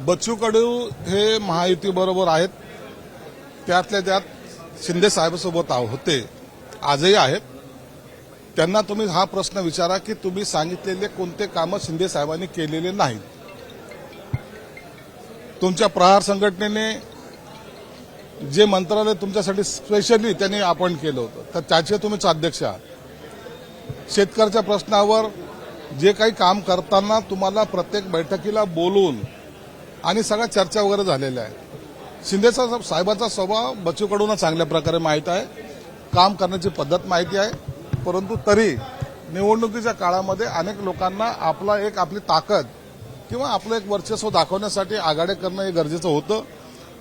बच्चू कडू हे महायुतीबरोबर आहेत. त्यातल्या त्यात शिंदे साहेबांसोबत आहो- होते. आजही आहेत. त्यांना तुम्ही हा प्रश्न विचारा की तुम्ही सांगितलेले कोणते कामं शिंदे साहेबांनी केलेले नाहीत. तुमच्या प्रहार संघटनेने जे मंत्रालय तुमच्यासाठी स्पेशली त्यांनी आपण केलं होतं. तर त्याचे तुम्हीच अध्यक्ष आहात. शेतकऱ्याच्या प्रश्नावर जे काही काम करताना तुम्हाला प्रत्येक बैठकीला बोलून आणि सगळ्या चर्चा वगैरे झालेल्या आहेत. शिंदेचा साहेबाचा स्वभाव बच्चू चांगल्या प्रकारे माहीत आहे. काम करण्याची पद्धत माहिती आहे. परंतु तरी निवडणुकीच्या काळामध्ये अनेक लोकांना आपला एक आपली ताकद किंवा आपलं एक वर्चस्व दाखवण्यासाठी आघाड्या करणं हे गरजेचं होतं.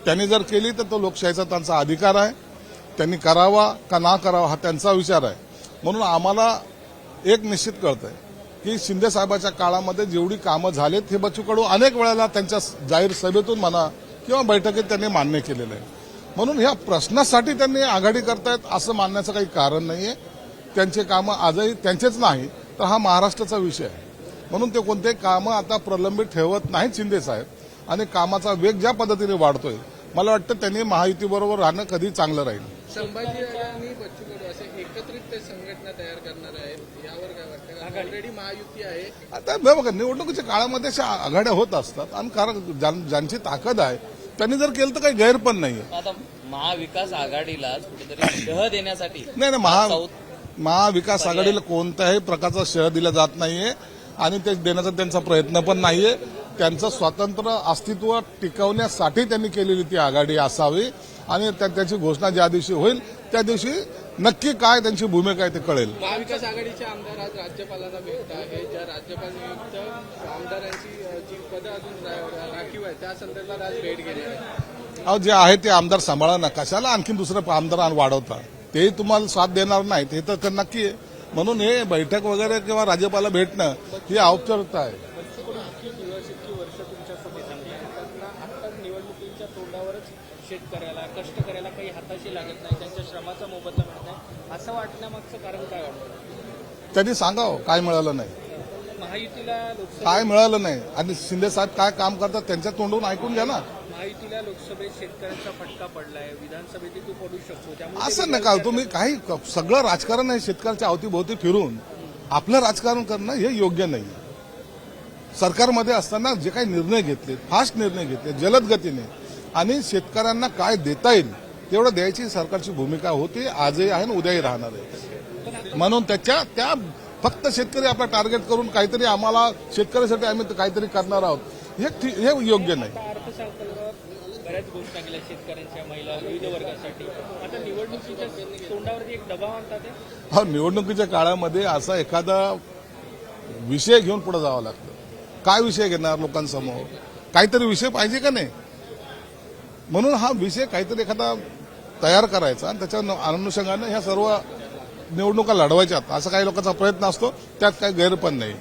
त्यांनी जर केली तर तो लोकशाहीचा त्यांचा अधिकार आहे. त्यांनी करावा का ना करावा हा त्यांचा विचार आहे. म्हणून आम्हाला एक निश्चित कळतंय. की शिंदे साहेबाच्या काळामध्ये जेवढी कामं झालीत हे बच्चू कडू अनेक वेळेला त्यांच्या जाहीर सभेतून म्हणा किंवा बैठकीत त्यांनी मान्य केलेलं आहे. म्हणून ह्या प्रश्नासाठी त्यांनी आघाडी करतायत असं मानण्याचं काही कारण नाहीये. त्यांचे कामं आजही त्यांचेच नाही तर हा महाराष्ट्राचा विषय आहे. म्हणून ते कोणते कामं आता प्रलंबित ठेवत नाहीत शिंदे साहेब आणि कामाचा वेग ज्या पद्धतीने वाढतोय मला वाटतं त्यांनी महायुतीबरोबर राहणं कधी चांगलं राहील. संभाजी एकत्रित ते संघटना तयार करणार आहेत. ऑलरेडी महायुती आहे. आता बघा निवडणुकीच्या काळामध्ये अशा आघाड्या होत असतात आणि कारण ज्यां- ज्यांची ताकद आहे त्यांनी जर केलं तर काही गैर पण नाहीये. आता महाविकास आघाडीला कुठेतरी दह देण्यासाठी नाही नाही महा महाविकास आघाडीला कोणत्याही प्रकारचा शह दिला जात नाहीये आणि ते देण्याचा त्यांचा प्रयत्न पण नाहीये. त्यांचं स्वतंत्र अस्तित्व टिकवण्यासाठी त्यांनी केलेली ती आघाडी असावी आणि त्या- त्याची घोषणा ज्या दिवशी होईल त्या दिवशी नक्की काय त्यांची भूमिका आहे ते कळेल. महाविकास आघाडीचे आमदार आज राज्यपालांना भेटत आहे ज्या राज्यपाल नियुक्त आमदारांची जी पदं अजून राखीव आहे त्या संदर्भात आज भेट घेणार आहे अहो जे आहे ते आमदार सांभाळा ना कशाला आणखीन दुसरं आमदार वाढवता तेही तुम्हाला साथ देणार नाही ते तर तर नक्की आहे. म्हणून हे बैठक वगैरे किंवा राज्यपाला भेटणं ही औपचारिकता आहे इतकी वर्ष तुमच्यासोबत त्यांना आता निवडणुकीच्या तोंडावरच शेतकऱ्याला कष्टकऱ्याला काही हाताशी लागत नाही त्यांच्या श्रमाचा मोबदला मिळत नाही. असं वाटण्यामागचं कारण काय वाटतं? त्यांनी सांगावं काय मिळालं नाही. महायुतीला काय मिळालं नाही. आणि शिंदे साहेब काय काम करतात त्यांच्या तोंडून ऐकून घ्या ना. महायुतीला लोकसभेत शेतकऱ्यांचा फटका पडलाय विधानसभेत तो पडू शकतो. असं नका तुम्ही काही सगळं राजकारण आहे शेतकऱ्याच्या अवतीभोवती फिरून. आपलं राजकारण करणं हे योग्य नाही. सरकारमध्ये असताना जे काही निर्णय घेतले फास्ट निर्णय घेतले जलद गतीने आणि शेतकऱ्यांना काय देता येईल तेवढं द्यायची सरकारची भूमिका होती आजही आहे आणि उद्याही राहणार आहे. म्हणून त्याच्या त्या फक्त शेतकरी आपला टार्गेट करून काहीतरी आम्हाला शेतकऱ्यासाठी आम्ही काहीतरी करणार आहोत हे हे योग्य नाही. अर्थसंकल्पात बऱ्याच गोष्टी केल्या शेतकऱ्यांच्या महिला विविध वर्गासाठी. आता निवडणुकीच्या तोंडावरती एक दबाव आणतात ते? हा निवडणुकीच्या काळामध्ये असा एखादा विषय घेऊन पुढे जावं लागतं. काय विषय घेणार लोकांसमोर? काहीतरी विषय पाहिजे का नाही? म्हणून हा विषय काहीतरी एखादा तयार करायचा आणि त्याच्या अनुषंगानं ह्या सर्व निवडणुका लढवायच्यात. असा काही लोकांचा प्रयत्न असतो त्यात काही गैर पण नाही.